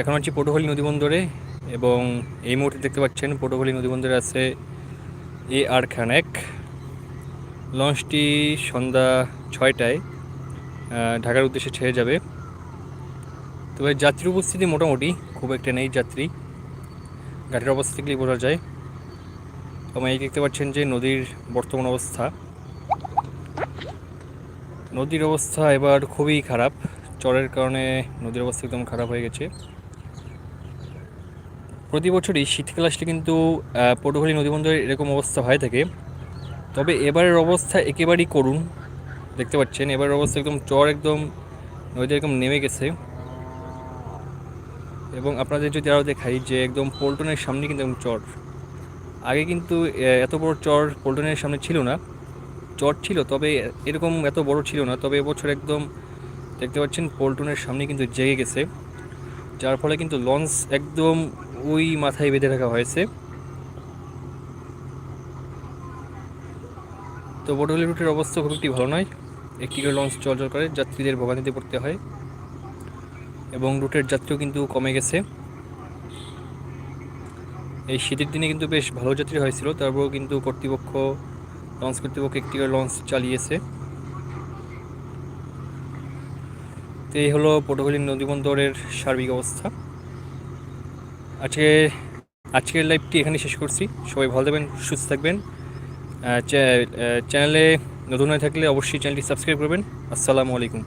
এখন হচ্ছে পটুখালী নদীবন্দরে এবং এই মুহূর্তে দেখতে পাচ্ছেন পটুখালী নদীবন্দরে আছে এ আর খানেক। লঞ্চটি সন্ধ্যা ছয়টায় ঢাকার উদ্দেশ্যে ছেড়ে যাবে। তবে যাত্রী উপস্থিতি মোটামুটি খুব একটা নেই যাত্রী। ঘাটের অবস্থা দেখলেই বোঝা যায়। এবং এই দেখতে পাচ্ছেন যে নদীর বর্তমান অবস্থা। নদীর অবস্থা এবার খুবই খারাপ। চরের কারণে নদীর অবস্থা একদম খারাপ হয়ে গেছে। প্রতি বছরই শীতকাল আসলে কিন্তু পটুখালী নদীবন্দরের এরকম অবস্থা হয়ে থাকে। তবে এবারের অবস্থা একেবারেই করুন দেখতে পাচ্ছেন, এবারের অবস্থা একদম চর একদম, নদীতে একদম নেমে গেছে। এবং আপনাদের যদি আরও দেখাই যে একদম পল্টনের সামনে কিন্তু একদম চর। আগে কিন্তু এত বড় চর পল্টনের সামনে ছিল না। চর ছিল, তবে এরকম এত বড় ছিল না। তবে এবছর একদম, দেখতে পাচ্ছেন, পল্টনের সামনে কিন্তু জেগে গেছে। যার ফলে কিন্তু লঞ্চ একদম ওই মাথায় বেঁধে রাখা হয়েছে। তো বটলি রুটের অবস্থা খুব একটি ভালো নয়। একটি করে লঞ্চ চলাচল করে, যাত্রীদের ভোগান্তিতে পড়তে হয় এবং রুটের যাত্রীও কিন্তু কমে গেছে। এই শীতের দিনে কিন্তু বেশ ভালো যাত্রী হয়েছিল, তারপরেও কিন্তু কর্তৃপক্ষ, লঞ্চ কর্তৃপক্ষ একটি করে লঞ্চ চালিয়েছে। তো এই হলো পটুখালী নদীবন্দরের সার্বিক অবস্থা। আজকে, আজকের লাইভটি এখানে শেষ করছি। সবাই ভালো থাকবেন, সুস্থ থাকবেন। চ্যানেলে নতুন হয়ে থাকলে অবশ্যই চ্যানেলটি সাবস্ক্রাইব করবেন। আসসালামু আলাইকুম।